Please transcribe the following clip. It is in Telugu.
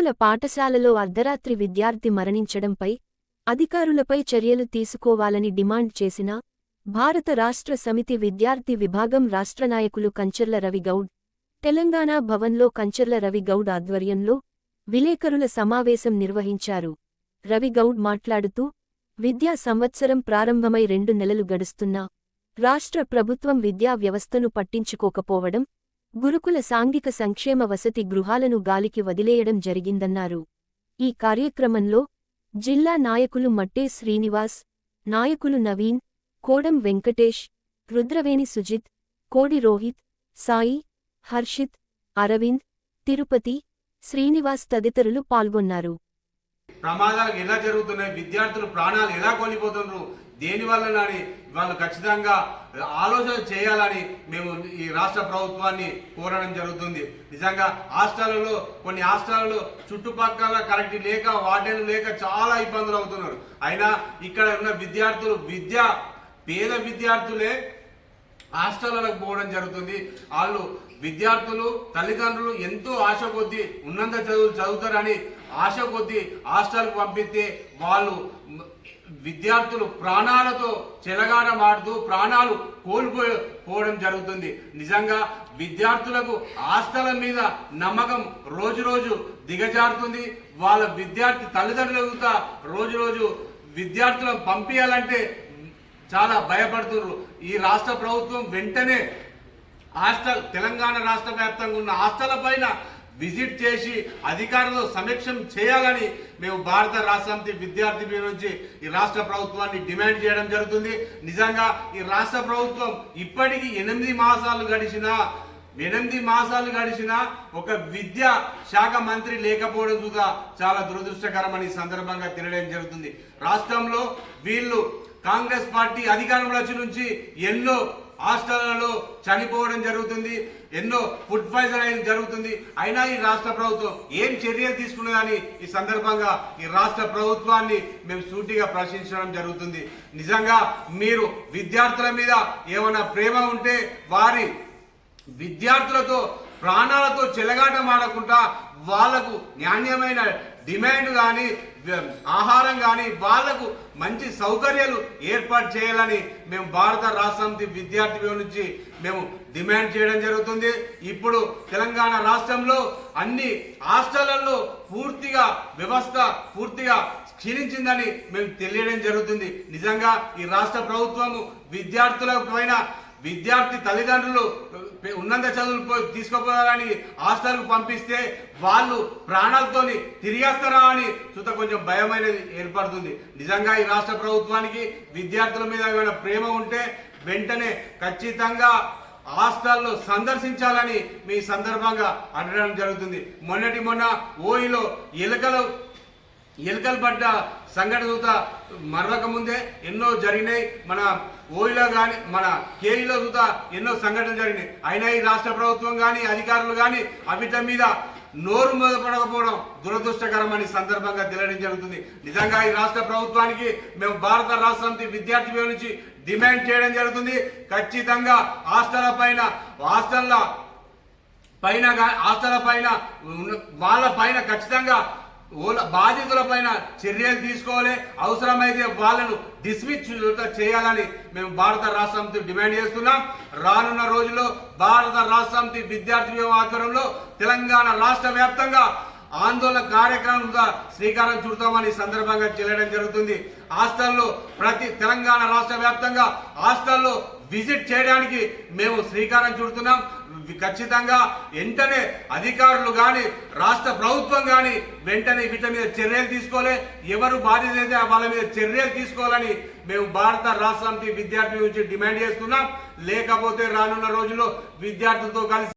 గురుకుల పాఠశాలలో అర్ధరాత్రి విద్యార్థి మరణించడంపై అధికారులపై చర్యలు తీసుకోవాలని డిమాండ్ చేసిన భారత రాష్ట్ర సమితి విద్యార్థి విభాగం రాష్ట్ర నాయకులు కంచర్ల రవిగౌడ్ తెలంగాణ భవన్లో కంచర్ల రవిగౌడ్ ఆధ్వర్యంలో విలేకరుల సమావేశం నిర్వహించారు. రవిగౌడ్ మాట్లాడుతూ విద్యా సంవత్సరం ప్రారంభమై రెండు నెలలు గడుస్తున్నా రాష్ట్ర ప్రభుత్వం విద్యా వ్యవస్థను పట్టించుకోకపోవడం గురుకుల సాంఘిక సంక్షేమ వసతి గృహాలను గాలికి వదిలేయడం జరిగిందన్నారు. ఈ కార్యక్రమంలో జిల్లా నాయకులు మట్టే శ్రీనివాస్ నాయకులు నవీన్ కోడం వెంకటేష్ రుద్రవేణి సుజిత్ కోడి రోహిత్ సాయి హర్షిత్ అరవింద్ తిరుపతి శ్రీనివాస్ తదితరులు పాల్గొన్నారు. ప్రమాదాలు ఎలా జరుగుతున్నాయి? విద్యార్థులు ప్రాణాలు ఎలా కోల్పోతున్నారు దేని వల్లనని వాళ్ళు ఖచ్చితంగా ఆలోచన చేయాలని మేము ఈ రాష్ట్ర ప్రభుత్వాన్ని కోరడం జరుగుతుంది. నిజంగా హాస్టళ్ళలో కొన్ని హాస్టళ్ళలో చుట్టుపక్కల కరెక్ట్ లేక వార్డెన్లు లేక చాలా ఇబ్బందులు అవుతున్నారు. అయినా ఇక్కడ ఉన్న విద్యార్థులు విద్య పేద విద్యార్థులే హాస్టళ్ళకు పోవడం జరుగుతుంది. వాళ్ళు విద్యార్థులు తల్లిదండ్రులు ఎంతో ఆశ కొద్దీ ఉన్నంత చదువులు చదువుతారని ఆశ కొద్దీ హాస్టల్కి పంపిస్తే వాళ్ళు విద్యార్థులు ప్రాణాలతో చెలగాటమాడుతూ ప్రాణాలు కోల్పోవడం జరుగుతుంది. నిజంగా విద్యార్థులకు ఆస్తల మీద నమ్మకం రోజు రోజు దిగజారుతుంది. వాళ్ళ విద్యార్థి తల్లిదండ్రులతో రోజు రోజు విద్యార్థులను పంపించాలంటే చాలా భయపడుతున్నారు. ఈ రాష్ట్ర ప్రభుత్వం వెంటనే హాస్టల్ తెలంగాణ రాష్ట్ర వ్యాప్తంగా ఉన్న హాస్టల్ పైన విజిట్ చేసి అధికారులతో సమీక్షం చేయాలని మేము భారత రాష్ట్రపతి విద్యార్థి నుంచి ఈ రాష్ట్ర ప్రభుత్వాన్ని డిమాండ్ చేయడం జరుగుతుంది. నిజంగా ఈ రాష్ట్ర ప్రభుత్వం ఇప్పటికీ ఎనిమిది మాసాలు గడిచినా ఎనిమిది మాసాలు గడిచిన ఒక విద్యా శాఖ మంత్రి లేకపోవడం కూడా చాలా దురదృష్టకరమని సందర్భంగా తెలియడం జరుగుతుంది. రాష్ట్రంలో వీళ్ళు కాంగ్రెస్ పార్టీ అధికారంలో వచ్చి నుంచి ఎన్నో హాస్టళ్ళలో చనిపోవడం జరుగుతుంది ఎన్నో ఫుడ్ పాయిజన్ అయిన జరుగుతుంది. అయినా ఈ రాష్ట్ర ప్రభుత్వం ఏం చర్యలు తీసుకున్నదని ఈ సందర్భంగా ఈ రాష్ట్ర ప్రభుత్వాన్ని మేము సూటిగా ప్రశ్నించడం జరుగుతుంది. నిజంగా మీరు విద్యార్థుల మీద ఏమైనా ప్రేమ ఉంటే వారి విద్యార్థులతో ప్రాణాలతో చెలగాటం ఆడకుండా వాళ్ళకు నాణ్యమైన డిమాండ్ కానీ ఆహారం కానీ వాళ్ళకు మంచి సౌకర్యాలు ఏర్పాటు చేయాలని మేము భారత రాష్ట్ర విద్యార్థి నుంచి మేము డిమాండ్ చేయడం జరుగుతుంది. ఇప్పుడు తెలంగాణ రాష్ట్రంలో అన్ని హాస్టళ్ళలో పూర్తిగా వ్యవస్థ పూర్తిగా క్షీణించిందని మేము తెలియడం జరుగుతుంది. నిజంగా ఈ రాష్ట్ర ప్రభుత్వము విద్యార్థుల పైన విద్యార్థి తల్లిదండ్రులు ఉన్నంత చదువులు పో- తీసుకుపోవాలని హాస్టల్కు పంపిస్తే వాళ్ళు ప్రాణాలతోని తిరిగేస్తారా అని చూత కొంచెం భయం అనేది ఏర్పడుతుంది. నిజంగా ఈ రాష్ట్ర ప్రభుత్వానికి విద్యార్థుల మీద ఏమైనా ప్రేమ ఉంటే వెంటనే ఖచ్చితంగా హాస్టల్లో సందర్శించాలని మీ సందర్భంగా అడగడం జరుగుతుంది. మొన్నటి మొన్న ఓయిలో ఎలుకలు ఎలుకలు పడ్డ సంఘటన చూత మరవక ముందే ఎన్నో జరిగినాయి. మన ఓయిలో కానీ మన కేఈలో చూత ఎన్నో సంఘటనలు జరిగినాయి. అయినా ఈ రాష్ట్ర ప్రభుత్వం కానీ అధికారులు కానీ అవిట మీద నోరు మొదపడకపోవడం దురదృష్టకరమని సందర్భంగా తెలియడం జరుగుతుంది. నిజంగా ఈ రాష్ట్ర ప్రభుత్వానికి మేము భారత రాష్ట్రానికి విద్యార్థి నుంచి డిమాండ్ చేయడం జరుగుతుంది. ఖచ్చితంగా హాస్టల్ పైన హాస్టల్ల పైన హాస్టల్ పైన వాళ్ళ పైన ఖచ్చితంగా ఓల- బాధితుల పైన చర్యలు తీసుకోవాలి. అవసరమైతే వాళ్ళను డిస్మిస్ చేయాలని మేము భారత రాష్ట్ర డిమాండ్ చేస్తున్నాం. రానున్న రోజుల్లో భారత రాష్ట్ర విద్యార్థి ఆధ్వర్యంలో తెలంగాణ రాష్ట్ర వ్యాప్తంగా ఆందోళన కార్యక్రమంగా శ్రీకారం చుడతామని సందర్భంగా చెల్లడం జరుగుతుంది. హాస్టల్లో ప్రతి తెలంగాణ రాష్ట్ర వ్యాప్తంగా హాస్టల్లో విజిట్ చేయడానికి మేము శ్రీకారం చుడుతున్నాం. ఖచ్చితంగా వెంటనే అధికారులు కానీ రాష్ట్ర ప్రభుత్వం కానీ వెంటనే వీటి మీద చర్యలు తీసుకోలే. ఎవరు బాధ్యత అయితే వాళ్ళ మీద చర్యలు తీసుకోవాలని మేము భారత రాష్ట్రానికి సమితి విద్యార్థి నుంచి డిమాండ్ చేస్తున్నాం. లేకపోతే రానున్న రోజుల్లో విద్యార్థులతో కలిసి